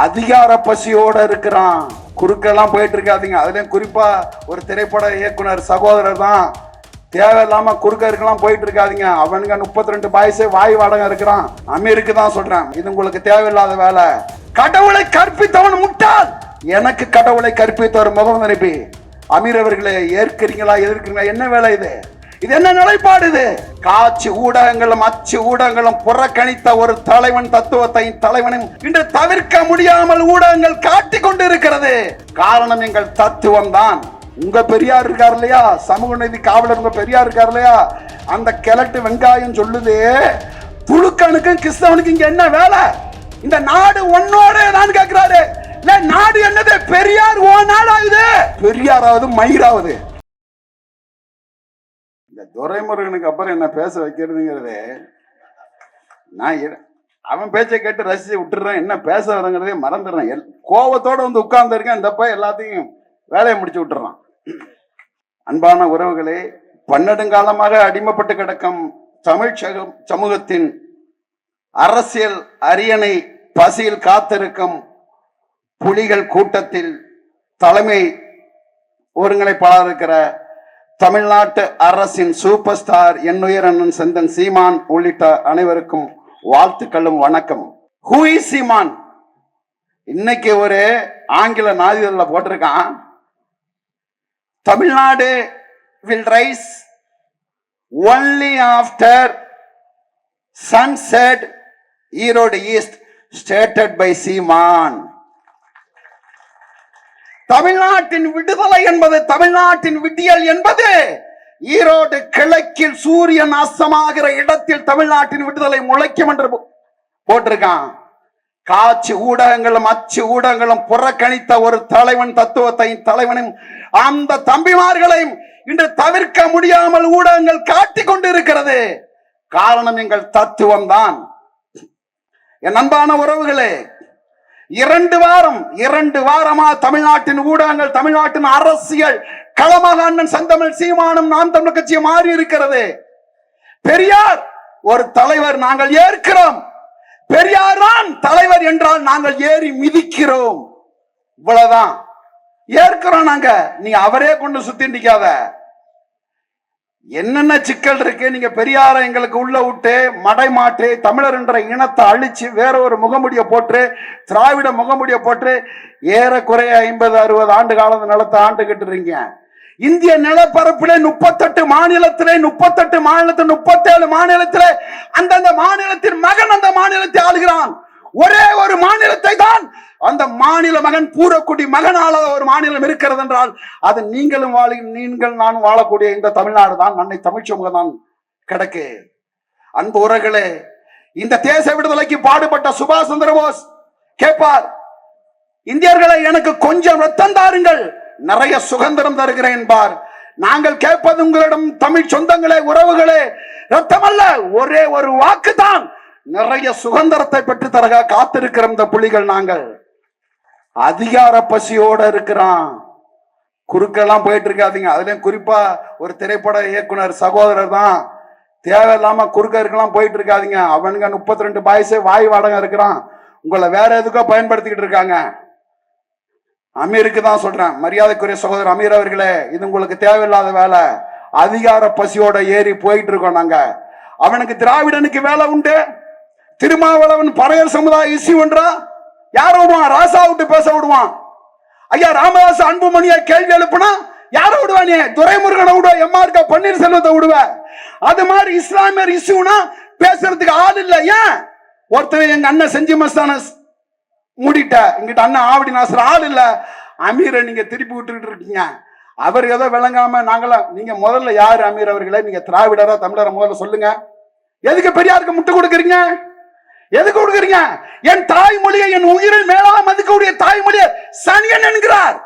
அதிகார பசியோட இருக்கிறான். குறுக்கெல்லாம் போயிட்டு இருக்காதீங்க அதுலயும் குறிப்பா ஒரு திரைப்பட இயக்குனர் சகோதரர் தான். தேவையில்லாம குறுக்க இருக்கலாம் போயிட்டு இருக்காதீங்க அவனுங்க முப்பத்தி ரெண்டு பாய்ஸே வாய் வாடகை இருக்கிறான். அமீருக்கு தான் சொல்றேன். இது உங்களுக்கு தேவையில்லாத வேலை. கடவுளை கற்பித்தவன் முட்டாள். எனக்கு கடவுளை கற்பித்தவர் முகம் நினைப்பி அமீர் அவர்களே ஏற்கிறீங்களா எதிர்க்கிறீங்களா? என்ன வேலை இது? இது என்ன நிலைப்பாடு இது? காட்சி ஊடகங்களும் அச்சு ஊடகங்களும் புறக்கணித்த ஒரு தலைவன் தத்துவத்தை தலைவனும் இன்று தவிர்க்க முடியாமல் ஊடகங்கள் காட்டிக் கொண்டு இருக்கிறது காரணம் எங்கள் தத்துவம் தான் உங்க பெரியார் இருக்கார் இல்லையா? சமூக நீதி காவலர் உங்க பெரியார் இருக்கார் இல்லையா? அந்த கிழட்டு வெங்காயம் சொல்லுது துளுக்கனுக்கும் கிறிஸ்தவனுக்கும் இங்க என்ன வேலை? இந்த நாடு ஒன்னோட நான் கேட்கிறாரு இல்ல நாடு என்னது? பெரியார் ஓ நாடாகுது பெரியாராவது மயிராவது. துரைமுருகனுக்கு அப்புறம் என்ன பேச வைக்கிறதுங்கிறதே நான் அவன் பேச்சை கேட்டு ரசிச்சு விட்டுறேன் என்ன பேச வரங்கிறதே மறந்துடுறேன். எல்- கோவத்தோட வந்து உட்கார்ந்துருக்கேன் இந்தப்ப எல்லாத்தையும் வேலையை முடிச்சு விட்டுறான். அன்பான உறவுகளே பன்னெடுங்காலமாக அடிமைப்பட்டு கிடக்கும் தமிழ் சமூகத்தின் அரசியல் அரியணை பசியில் காத்திருக்கும் புலிகள் கூட்டத்தில் தலைமை ஒருங்கிணைப்பாளர் இருக்கிற தமிழ்நாட்டு அரசின் சூப்பர் ஸ்டார் என்னுயர் அண்ணன் செந்தன் சீமான் உள்ளிட்ட அனைவருக்கும் வாழ்த்துக்களும் வணக்கம் ஹூ சீமான்? இன்னைக்கு ஒரு ஆங்கில நாளிதழில் போட்டிருக்கான். Tamil Nadu will rise only after sunset Erode east stated by Seeman. தமிழ்நாட்டின் விடுதலை என்பது தமிழ்நாட்டின் விடியல் என்பது. ஈரோடு கிழக்கில் சூரியன் அஸ்தமாகிற இடத்தில் தமிழ்நாட்டின் விடுதலை முளைக்கும் என்று போட்டிருக்கான். காட்சி ஊடகங்களும் அச்சு ஊடகங்களும் புறக்கணித்த ஒரு தலைவன் தத்துவத்தையும் தலைவனும் அந்த தம்பிமார்களையும் இன்று தவிர்க்க முடியாமல் ஊடகங்கள் காட்டி கொண்டு இருக்கிறது காரணம் எங்கள் தத்துவம் தான் என் அன்பான உறவுகளே இரண்டு வாரம் இரண்டு வாரமா தமிழ்நாட்டின் ஊடகங்கள் தமிழ்நாட்டின் அரசியல் களமாக அண்ணன் செந்தமிழ் சீமானும் நாம் தமிழ் கட்சியை மாறி இருக்கிறது. பெரியார் ஒரு தலைவர் நாங்கள் ஏற்கிறோம். பெரியார் தான் தலைவர் என்றால் நாங்கள் ஏறி மிதிக்கிறோம். இவ்வளவுதான். ஏற்கிறோம் நாங்க. நீ அவரே கொண்டு சுத்தி நிக்காத. என்னென்ன சிக்கல் இருக்கு? நீங்க பெரியார எங்களுக்கு உள்ள விட்டு மடைமாட்டு தமிழர் என்ற இனத்தை அழிச்சு வேற ஒரு முகமுடிய போட்டு திராவிட முகமுடிய போட்டு ஏறக்குறைய ஐம்பது அறுபது ஆண்டு காலம் நிலத்தை ஆண்டுகிட்டு இருக்கீங்க. இந்திய நிலப்பரப்பிலே முப்பத்தெட்டு மாநிலத்திலே முப்பத்தெட்டு மாநிலத்தில் முப்பத்தேழு மாநிலத்திலே அந்தந்த மாநிலத்தின் மகன் அந்த மாநிலத்தை ஆளுகிறான். ஒரே ஒரு மாநிலத்தை தான் அந்த மாநில மகன் பூரக்குடி மகனால ஒரு மாநிலம் இருக்கிறது என்றால் அது நீங்களும் வாழி நீங்கள் நான் வாழக்கூடிய இந்த தமிழ்நாடு தான் அன்னை தமிழ் தான் கிடக்கு. அன்பு உறகளே இந்த தேச விடுதலைக்கு பாடுபட்ட சுபாஷ் சந்திரபோஸ் கேட்பார் இந்தியர்களை எனக்கு கொஞ்சம் ரத்தம் தாருங்கள் நிறைய சுதந்திரம் தருகிறேன் பார் நாங்கள் கேட்பது உங்களிடம் தமிழ் சொந்தங்களே உறவுகளே ரத்தம் அல்ல ஒரே ஒரு வாக்கு தான் நிறைய சுதந்திரத்தை பெற்று தரக காத்திருக்கிற இந்த புலிகள் நாங்கள். அதிகார பசியோட இருக்கிறான். குறுக்கெல்லாம் போயிட்டு இருக்காதீங்க அதுலயும் குறிப்பா ஒரு திரைப்பட இயக்குனர் சகோதரர் தான். தேவையில்லாம குறுக்க இருக்கலாம் போயிட்டு இருக்காதிங்க அவனுங்க முப்பத்தி ரெண்டு பாய்ஸே வாய் வாடகை இருக்கிறான். உங்களை வேற எதுக்கோ பயன்படுத்திக்கிட்டு இருக்காங்க. அமீருக்கு தான் சொல்றேன். மரியாதைக்குரிய சகோதரர் அமீர் அவர்களே இது உங்களுக்கு தேவையில்லாத வேலை. அதிகார பசியோட ஏறி போயிட்டு இருக்கோம் நாங்க. அவனுக்கு திராவிடனுக்கு வேலை உண்டு. திருமாவளவன் பறையர் சமுதாய இசி ஒன்றா யார விடுவான்? ராசா விட்டு பேச விடுவான். ஐயா ராமதாஸ் அன்புமணியை கேள்வி எழுப்புனா யார விடுவானே துரைமுருகனை விடுவ எம்ஆர்க பன்னீர்செல்வத்தை விடுவ? அது மாதிரி இஸ்லாமியர் இஷ்யூனா பேசுறதுக்கு ஆள் இல்ல. ஏன்? ஒருத்தர் எங்க அண்ணன் செஞ்சி மஸ்தான மூடிட்ட. எங்கிட்ட அண்ணன் ஆவடி நாசர் ஆள் இல்ல. அமீரை நீங்க திருப்பி விட்டுக்கிட்டு இருக்கீங்க. அவர் ஏதோ விளங்காம நாங்களாம் நீங்க முதல்ல யார் அமீர் அவர்களை? நீங்க திராவிடரா தமிழரா முதல்ல சொல்லுங்க. எதுக்கு பெரியாருக்கு முட்டு கொடுக்குறீங்க? எதுக்கு கொடுக்குறீங்க? என் தாய்மொழியை என் உயிரில் மேலாக மதிக்கக்கூடிய தாய்மொழியை சனியன் என்கிறார்.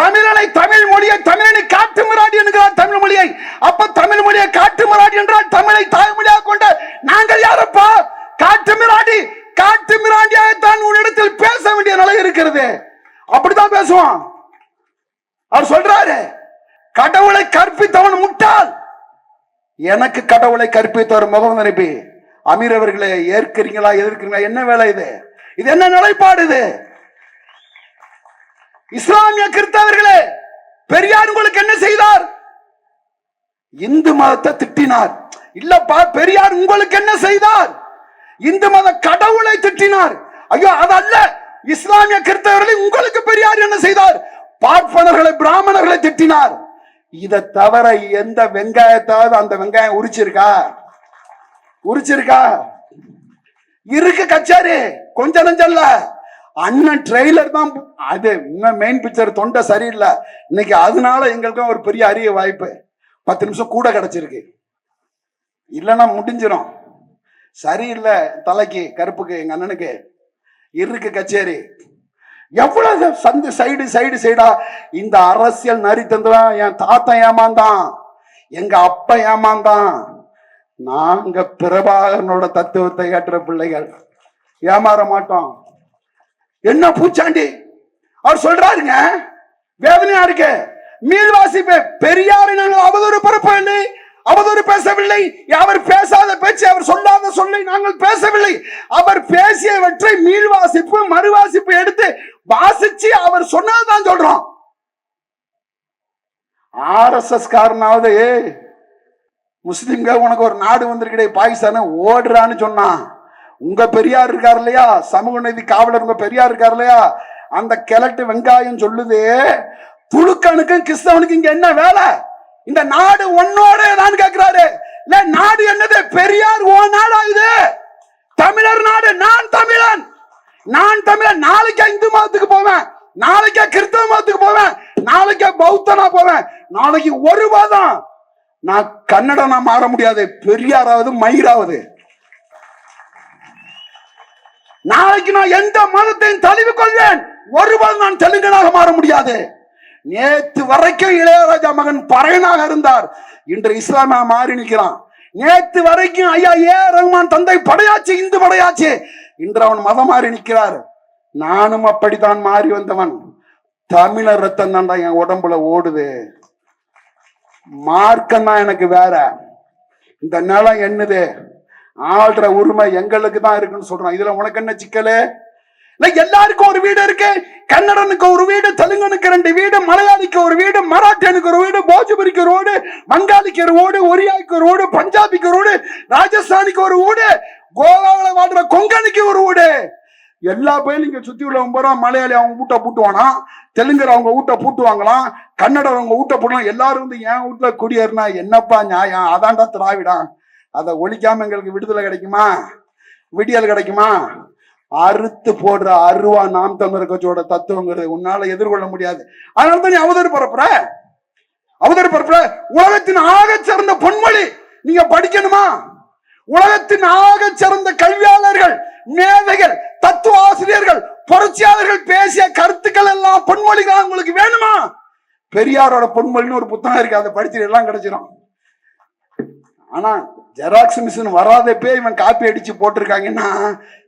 தமிழனை தமிழ் மொழியை தமிழனை காட்டு மிராடி என்கிறார் தமிழ் மொழியை. அப்ப தமிழ் மொழியை காட்டு மிராடி என்றால் தமிழை தாய்மொழியாக கொண்ட நாங்கள் யாரப்பா? காட்டு மிராடி. காட்டு மிராண்டியாகத்தான் உன்னிடத்தில் பேச வேண்டிய நிலை இருக்கிறது. அப்படித்தான் பேசுவான். அவர் சொல்றாரு கடவுளை கற்பித்தவன் முட்டாள். எனக்கு கடவுளை கற்பித்தவர் முகம் நினைப்பேன் அமீர் அவர்களை ஏற்கிறீங்களா எதிர்க்கிறீங்களா? என்ன வேலை இது? இது என்ன நிலைப்பாடு இது? இஸ்லாமிய கிறிஸ்தவர்களே பெரியார் உங்களுக்கு என்ன செய்தார்? இந்து மதத்தை திட்டினார். இல்லப்பா பெரியார் உங்களுக்கு என்ன செய்தார்? இந்து மத கடவுளை திட்டினார். ஐயோ அதல்ல இஸ்லாமிய கிறிஸ்தவர்களை உங்களுக்கு பெரியார் என்ன செய்தார்? பார்ப்பனர்களை பிராமணர்களை திட்டினார். இதை தவிர எந்த வெங்காயத்தாவது அந்த வெங்காயம் உரிச்சிருக்கா? உரிச்சிருக்கா? இருக்கு கச்சேரி கொஞ்ச நஞ்சல்ல அண்ணன் ட்ரெய்லர் தான் அது இன்னும் மெயின் பிக்சர் தொண்டை சரியில்லை. இன்னைக்கு அதனால எங்களுக்கும் ஒரு பெரிய அரிய வாய்ப்பு. பத்து நிமிஷம் கூட கிடைச்சிருக்கு. இல்லைன்னா முடிஞ்சிடும் சரியில்லை தலைக்கு கருப்புக்கு எங்க அண்ணனுக்கு. இருக்கு கச்சேரி. எவ்வளவு சந்து சைடு சைடு சைடா இந்த அரசியல் நரி தந்துதான் என் தாத்தா ஏமாந்தான். எங்க அப்பா ஏமாந்தான். நாங்க பிரபாகரனோட தத்துவத்தை ஏற்ற பிள்ளைகள். ஏமாற மாட்டோம். என்ன பூச்சாண்டி? அவர் சொல்றாருங்க வேதனையா இருக்கு. மீள்வாசி பெரியாரை நாங்கள் அவதூறு பரப்பவில்லை. அவதூறு பேசவில்லை. அவர் பேசாத பேச்சு அவர் சொல்லாத சொல்லை நாங்கள் பேசவில்லை. அவர் பேசியவற்றை மீள்வாசிப்பு மறுவாசிப்பு எடுத்து வாசிச்சு அவர் சொன்னதுதான் சொல்றோம். ஆர்எஸ்எஸ் காரனாவது முஸ்லிம்க உனக்கு ஒரு நாடு வந்திருக்கடே பாகிஸ்தான ஓடுறான்னு சொன்னான் உங்க பெரியார் இருக்கார் இல்லையா? சமூக நீதி காவலர் உங்க பெரியார் இருக்கார் இல்லையா? அந்த கிழட்டு வெங்காயம் சொல்லுது துளுக்கனுக்கும் கிறிஸ்தவனுக்கும் இங்க என்ன வேலை? இந்த நாடு உன்னோட தான் கேக்குறாரு. இல்ல நாடு என்னது? பெரியார் ஓ நாடா இது? தமிழர் நாடு நான் தமிழன். நான் தமிழன் நாளைக்கே இந்து மதத்துக்கு போவேன். நாளைக்கே கிறிஸ்தவ மதத்துக்கு போவேன். நாளைக்கே பௌத்தனா போவேன். நாளைக்கு ஒரு மதம். நான் கன்னடனா மாற முடியாது. பெரியாராவது மயிராவது. நாளைக்கு நான் எந்த மதத்தையும் தழுவி கொள்வேன். ஒருவன் நான் தெலுங்கனாக மாற முடியாது. நேற்று வரைக்கும் இளையராஜா மகன் பறையனாக இருந்தார். இன்று இஸ்லாமியா மாறி நிற்கிறான். நேற்று வரைக்கும் ஐயா ஏ ரகுமான் தந்தை படையாச்சு இந்து படையாச்சு. இன்று அவன் மதம் மாறி நிற்கிறார். நானும் அப்படித்தான் மாறி வந்தவன். தமிழர் ரத்தம் தான்டா என் உடம்புல ஓடுது. மார்க்கம் தான் எனக்கு வேற. இந்த நிலம் என்னது? ஆள்ற உரிமை எங்களுக்கு தான் இருக்குன்னு சொல்றான். இதுல உனக்கு என்ன சிக்கலு? எல்லாருக்கும் ஒரு வீடு இருக்கு. கன்னடனுக்கு ஒரு வீடு தெலுங்கனுக்கு ரெண்டு வீடு மலையாளிக்கு ஒரு வீடு மராட்டியனுக்கு ஒரு வீடு போஜ்புரிக்கு ஒரு வீடு வங்காளிக்கு ஒரு வீடு ஒரியாய்க்கு ஒரு வீடு பஞ்சாபிக்கு ஒரு வீடு ராஜஸ்தானிக்கு ஒரு வீடு கோவாவில் வாடுற கொங்கனுக்கு ஒரு வீடு. எல்லா பயிலும் இங்க சுத்தி உள்ளவங்க பூரா மலையாளி அவங்க வீட்டை பூட்டுவானா? தெலுங்கர் அவங்க வீட்டை பூட்டுவாங்களாம் கன்னடர் அவங்க வீட்டை போடலாம் எல்லாரும் வந்து என் வீட்டுல குடியேறினா என்னப்பா நியாயம்? அதான்டா திராவிடம். அதை ஒழிக்காம எங்களுக்கு விடுதலை கிடைக்குமா? விடியல் கிடைக்குமா? அறுத்து போடுற அருவா நாம் தமிழர் கட்சியோட தத்துவங்கிறது உன்னால எதிர்கொள்ள முடியாது. அதனால தான் நீ அவதூறு பரப்புற. அவதூறு பரப்புற. உலகத்தின் ஆக சிறந்த பொன்மொழி நீங்க படிக்கணுமா? உலகத்தின் ஆக சிறந்த கல்வியாளர்கள் மேதைகள் தத்துவ ஆசிரியர்கள் புரட்சியாளர்கள் பேசிய கருத்துக்கள் எல்லாம் பொன்மொழிகள் உங்களுக்கு வேணுமா? பெரியாரோட பொன்மொழின்னு ஒரு புத்தகம் இருக்கு. அதை படிச்சு எல்லாம் கிடைச்சிடும் ஆனா ஜெராக்ஸ் மிஷின் வராதப்பே இவன் காப்பி அடிச்சு போட்டிருக்காங்கன்னா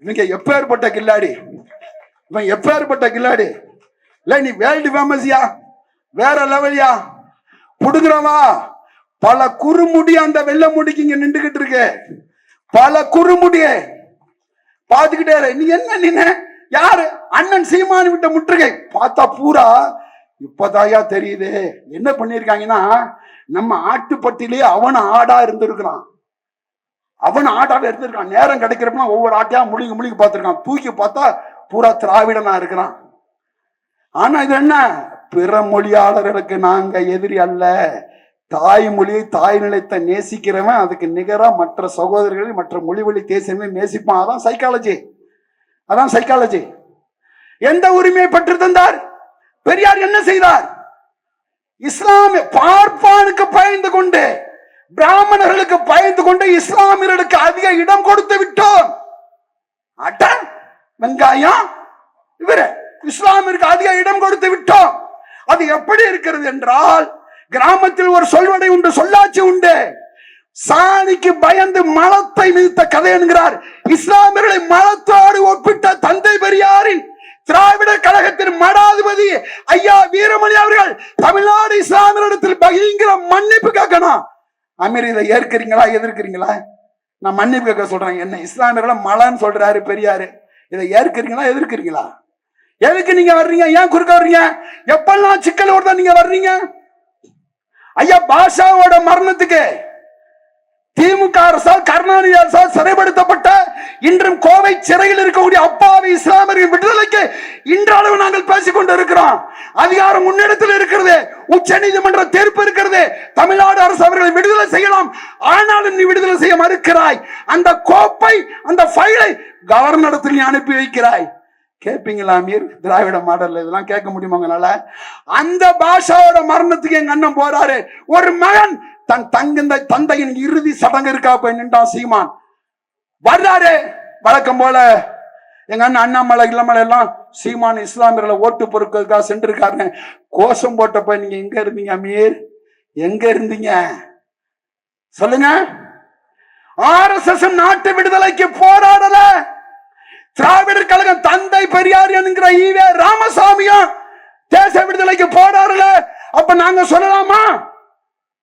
இவங்க எப்பேற்பட்ட கில்லாடி? இவன் எப்பேற்பட்ட கில்லாடி? இல்ல நீ வேர்ல்டு ஃபேமஸ்யா வேற லெவல்யா புடுங்குறவா? பல குறுமுடி அந்த வெள்ள முடிக்கு இங்க நின்றுகிட்டு இருக்கு. பல குறுமுடிய பாத்துக்கிட்டே நீ என்ன நின்ன? யாரு? அண்ணன் சீமானு விட்ட முற்றுகை. பார்த்தா பூரா இப்பதாயா தெரியுது. என்ன பண்ணிருக்காங்கன்னா நம்ம ஆட்டுப்பட்டிலே அவன் ஆடா இருந்திருக்கிறான். அவன் ஆட்டாவே இருந்திருக்கான் நேரம் கிடைக்கிறப்ப ஒவ்வொரு ஆட்டையா முழுங்கி முழுங்கி பார்த்திருக்கான். தூக்கி பார்த்தா பூரா திராவிடனா இருக்கிறான். ஆனா இது என்ன? பிற மொழியாளர்களுக்கு நாங்க எதிரி அல்ல. தாய்மொழியை தாய் நிலைத்தை நேசிக்கிறவன் அதுக்கு நிகராக மற்ற சகோதரர்களை மற்ற மொழி வழி தேசியமே நேசிப்பான். அதான் சைக்காலஜி அதான் சைக்காலஜி எந்த உரிமையை பெற்று தந்தார்? பெரியார் என்ன செய்தார்? இஸ்லாமிய பார்ப்பானுக்கு பயந்து கொண்டு பிராமணர்களுக்கு பயந்து கொண்டு இஸ்லாமியர்களுக்கு அதிக இடம் கொடுத்து விட்டோம். அட்ட வெங்காயம். இவரு இஸ்லாமிற்கு அதிக இடம் கொடுத்து விட்டோம். அது எப்படி இருக்கிறது என்றால் கிராமத்தில் ஒரு சொல்வடை உண்டு சொல்லாட்சி உண்டு. சாணிக்கு பயந்து மலத்தை மிதித்த கதை என்கிறார். இஸ்லாமியர்களை மலத்தோடு ஒப்பிட்ட தந்தை பெரியாரின் திராவிட கழகத்தின் மடாதிபதி ஐயா வீரமணி அவர்கள் தமிழ்நாடு இஸ்லாமியரிடத்தில் பகிங்கிற மன்னிப்பு கேட்கணும். அமீர் இதை ஏற்கிறீங்களா எதிர்க்கிறீங்களா? நான் மன்னிப்பு கேட்க சொல்றேன். என்ன இஸ்லாமியர்களை மலன்னு சொல்றாரு பெரியாரு. இதை ஏற்கிறீங்களா எதிர்க்கிறீங்களா? எதுக்கு நீங்க வர்றீங்க? ஏன் குறுக்க வர்றீங்க? எப்பெல்லாம் சிக்கல் ஓடுதான் நீங்க வர்றீங்க? ஐயா பாஷாவோட மரணத்துக்கு திமுக அரசால் கருணாநிதி அரசால் சிறைப்படுத்தப்பட்ட இன்றும் கோவை சிறையில் இருக்கக்கூடிய அப்பாவி இஸ்லாமியர்கள் விடுதலைக்கு இன்றளவு நாங்கள் பேசிக் கொண்டு இருக்கிறோம் அதிகாரம் முன்னிடத்தில் இருக்கிறது. உச்ச நீதிமன்ற தீர்ப்பு இருக்கிறது. தமிழ்நாடு அரசு அவர்களை விடுதலை செய்யலாம். ஆனாலும் நீ விடுதலை செய்ய மறுக்கிறாய். அந்த கோப்பை அந்த ஃபைலை கவர்னரிடத்தில் நீ அனுப்பி வைக்கிறாய். கேட்பீங்களா மீர் திராவிட மாடல் இதெல்லாம் கேட்க முடியுமா உங்களால? அந்த பாஷாவோட மரணத்துக்கு எங்க அண்ணன் போறாரு. ஒரு மகன் தன் தங்கிந்த தந்தையின் இறுதி சடங்கு இருக்கா போய் நின்றான் சீமான். வர்றாரு. வழக்கம் போல எங்க அண்ணன் அண்ணாமலை இளமலை எல்லாம் சீமான் இஸ்லாமியர்களை ஓட்டு பொருட்களுக்காக சென்றிருக்காரு கோஷம் போட்ட போய் நீங்க எங்க இருந்தீங்க அமீர்? எங்க இருந்தீங்க? சொல்லுங்க. ஆர்எஸ்எஸ் நாட்டு விடுதலைக்கு போராடல. திராவிடர் கழகம் தந்தை பெரியார் என்கிற ஈவே ராமசாமியும் தேச விடுதலைக்கு போனார்கள் அப்ப நாங்க சொல்லலாமா?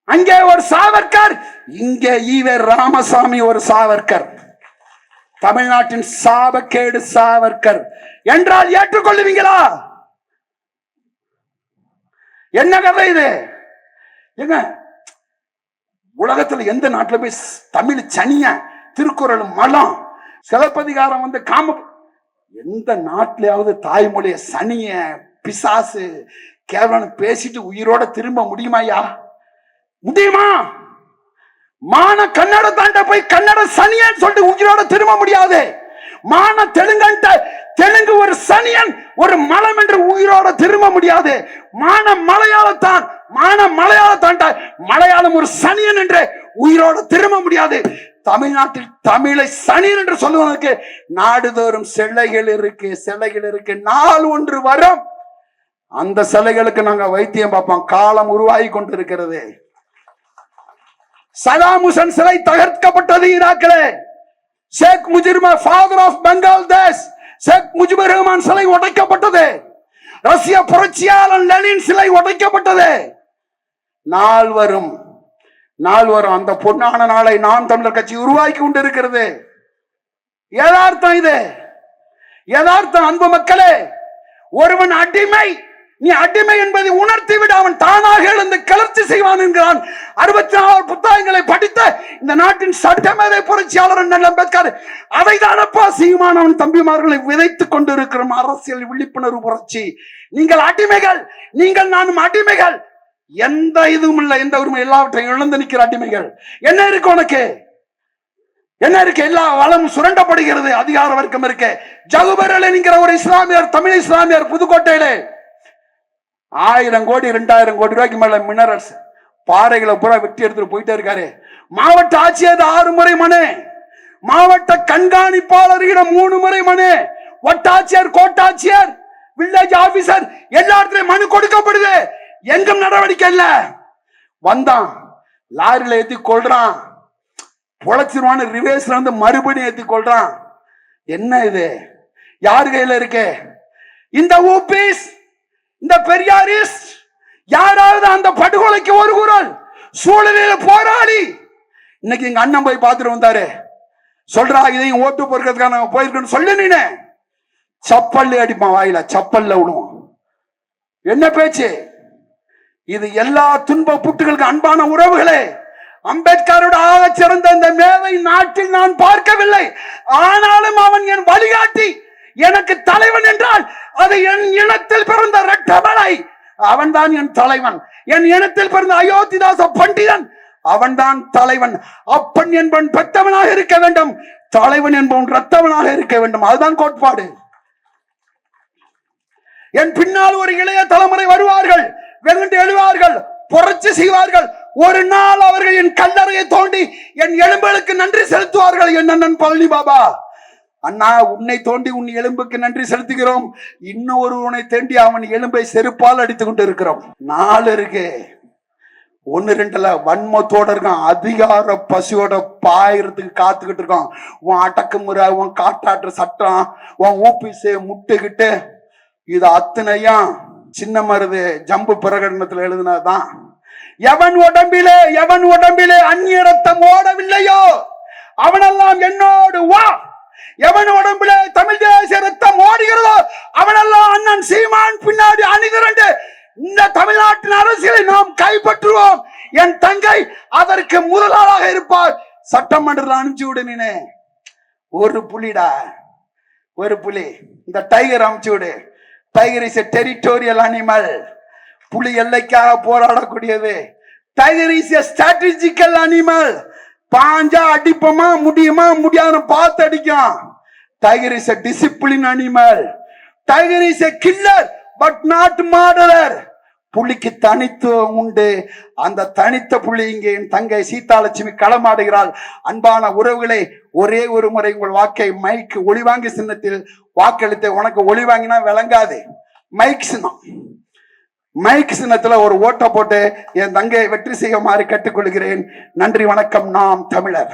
அங்கே ஒரு சாவர்கர் இங்கே ஈவே ராமசாமி ஒரு சாவர்கர். தமிழ்நாட்டின் சாபக்கேடு சாவர்கர். என்றால் ஏற்றுக்கொள்ளுவீங்களா? என்ன கதை இது? எங்க உலகத்துல எந்த நாட்டுல போய் தமிழ் சனிய திருக்குறள் மலம் சிலப்பதிகாரம் வந்து காம எந்த நாட்டிலேயாவது தாய்மொழிய சனிய பிசாசு கேவலன் பேசிட்டு உயிரோட திரும்ப முடியுமாயா முடியுமா? மான கன்னட தாண்ட போய் கன்னட சனியன் சொல்லிட்டு உயிரோட திரும்ப முடியாது. மான தெலுங்கன்ட்ட தெலுங்கு ஒரு சனியன் ஒரு மலம் என்று உயிரோட திரும்ப முடியாது. மான மலையாளத்தான் மான மலையாளத்தாண்ட மலையாளம் ஒரு சனியன் என்று உயிரோட திரும்ப முடியாது. தமிழ்நாட்டில் தமிழை சனீர் என்று சொல்லுவதற்கு நாடுதோறும் சிலைகள் இருக்கு சிலைகள் இருக்கு நாள் ஒன்று வரும். அந்த சிலைகளுக்கு நாங்க வைத்தியம் பார்ப்போம். காலம் உருவாகி கொண்டிருக்கிறது. சதாம் ஹுசன் சிலை தகர்க்கப்பட்டது ஈராக்கிலே. ஷேக் முஜிர்மா ஃபாதர் ஆஃப் பெங்கால் ஷேக் முஜிபுர் ரஹ்மான் சிலை உடைக்கப்பட்டது. ரஷ்ய புரட்சியாளன் லெனின் சிலை உடைக்கப்பட்டது. நாள் வரும். நாள் வரும். அந்த பொன்னான நாளை நாம் தமிழர் கட்சி உருவாக்கி கொண்டிருக்கிறது. யதார்த்தம் இது. யதார்த்தம் அன்பு மக்களே ஒருவன் அடிமை. நீ அடிமை என்பதை உணர்த்தி விட அவன் தானாக எழுந்து கிளர்ச்சி செய்வான் என்கிறான். அறுபத்தி நாலு புத்தகங்களை படித்த இந்த நாட்டின் சட்டமேதை புரட்சியாளர் அம்பேத்கர் அதை தானப்பா சீமானவன் தம்பிமார்களை விதைத்துக் கொண்டிருக்கிறோம் அரசியல் விழிப்புணர்வு புரட்சி. நீங்கள் அடிமைகள். நீங்கள் நானும் அடிமைகள். எந்த இதுவும் இல்லை எந்த உரிமை எல்லாவற்றையும் இழந்து நிற்கிற அடிமைகள். என்ன இருக்கு உனக்கு? என்ன இருக்கு? எல்லா வளமும் சுரண்டப்படுகிறது அதிகார வர்க்கம் இருக்கு. ஜகுபரல் என்கிற ஒரு இஸ்லாமியர் தமிழ் இஸ்லாமியர் புதுக்கோட்டையிலே ஆயிரம் கோடி ரெண்டாயிரம் கோடி ரூபாய்க்கு மேல மினரல்ஸ் பாறைகளை பூரா வெட்டி எடுத்துட்டு போயிட்டே இருக்காரு. மாவட்ட ஆட்சியர் ஆறு முறை மனு. மாவட்ட கண்காணிப்பாளர்களிடம் மூணு முறை மனு. வட்டாட்சியர் கோட்டாட்சியர் வில்லேஜ் ஆபீசர் எல்லா இடத்துலயும் மனு கொடுக்கப்படுது. எங்கும் நடவடிக்கை இல்ல. வந்தான். லாரியில ஏத்தி கொள்றான் பொழைச்சிருவான்னு ரிவேஸ்ல வந்து மறுபடியும் ஏத்தி கொள்றான் என்ன இது? யார் கையில இருக்கு? இந்த ஊபிஸ் இந்த பெரியாரிஸ் யாராவது அந்த படுகொலைக்கு ஒரு குரல் சூழலில் போராடி. இன்னைக்கு எங்க அண்ணன் போய் பார்த்துட்டு வந்தாரு. சொல்றா இதையும் ஓட்டு பொறுக்கிறதுக்காக நாங்க போயிருக்கோம்னு சொல்லு நீனே. சப்பல்ல அடிப்பான் வாயில சப்பல்ல விடுவோம் என்ன பேச்சு? இது எல்லா துன்ப புட்டுகளுக்கு அன்பான உறவுகளே. அம்பேத்கரோட ஆகச் சிறந்த இந்த மேதை நாட்டில் நான் பார்க்கவில்லை. ஆனாலும் அவன் என் வழிகாட்டி எனக்கு தலைவன் என்றால் அது என் இனத்தில் பிறந்த ரெட்டமலை அவன்தான் என் தலைவன். என் இனத்தில் பிறந்த அயோத்திதாச பண்டிதன் அவன்தான் தலைவன். அப்பன் என்பவன் பெற்றவனாக இருக்க வேண்டும். தலைவன் என்பவன் ரத்தவனாக இருக்க வேண்டும். அதுதான் கோட்பாடு. என் பின்னால் ஒரு இளைய தலைமுறை வருவார்கள். வெகுண்டு எழுவார்கள் புரட்சி செய்வார்கள். ஒரு நாள் அவர்கள் என் கல்லறையை தோண்டி என் எலும்புகளுக்கு நன்றி செலுத்துவார்கள் என் அண்ணன் பழனி பாபா. அண்ணா உன்னை தோண்டி உன் எலும்புக்கு நன்றி செலுத்துகிறோம். இன்னொரு உன்னை தேண்டி அவன் எலும்பை செருப்பால் அடித்துக் கொண்டு இருக்கிறோம் நாலு இருக்கு. ஒன்னு ரெண்டுல வன்மத்தோட இருக்கான் அதிகார பசியோட பாயறதுக்கு காத்துக்கிட்டு இருக்கான் உன் அடக்குமுறை உன் காட்டாற்று சட்டம் உன் ஊபிசு முட்டுக்கிட்டு இது அத்தனையும் சின்ன மருது ஜம்பு பிரகடனத்துல எழுதினதுதான். எவன் உடம்பிலே எவன் உடம்பிலே அந்நிய ரத்தம் ஓடவில்லையோ அவனெல்லாம் என்னோடு வா. எவன் உடம்பிலே தமிழ் தேசிய ரத்தம் ஓடுகிறதோ அவனெல்லாம் அண்ணன் சீமான் பின்னாடி அணிதிரண்டு இந்த தமிழ்நாட்டின் அரசியலை நாம் கைப்பற்றுவோம். என் தங்கை அதற்கு முதலாளாக இருப்பார் சட்டமன்றத்தில் அனுப்பிச்சு விடு நீனு. ஒரு புலிடா. ஒரு புலி. இந்த டைகர் அமுச்சு விடு. Tiger is a territorial animal புலி எல்லைக்காக போராடக்கூடியது. Tiger is a strategical animal பாஞ்சா அடிப்போமா முடியுமா முடியாது பார்த்து அடிக்கும். Tiger is a discipline animal tiger is a killer but not murderer புலிக்கு தனித்துவம் உண்டு. அந்த தனித்த புலி இங்கே என் தங்கை சீதாலட்சுமி களமாடுகிறாள். அன்பான உறவுகளை ஒரே ஒரு முறை உங்கள் வாக்கை மைக்கு ஒளிவாங்கி சின்னத்தில் வாக்களித்த உனக்கு ஒளி வாங்கினா விளங்காது. மைக் சின்னம் மைக் சின்னத்துல ஒரு ஓட்டை போட்டு என் தங்கையை வெற்றி செய்யுமாறு கேட்டுக்கொள்கிறேன். நன்றி வணக்கம். நாம் தமிழர்.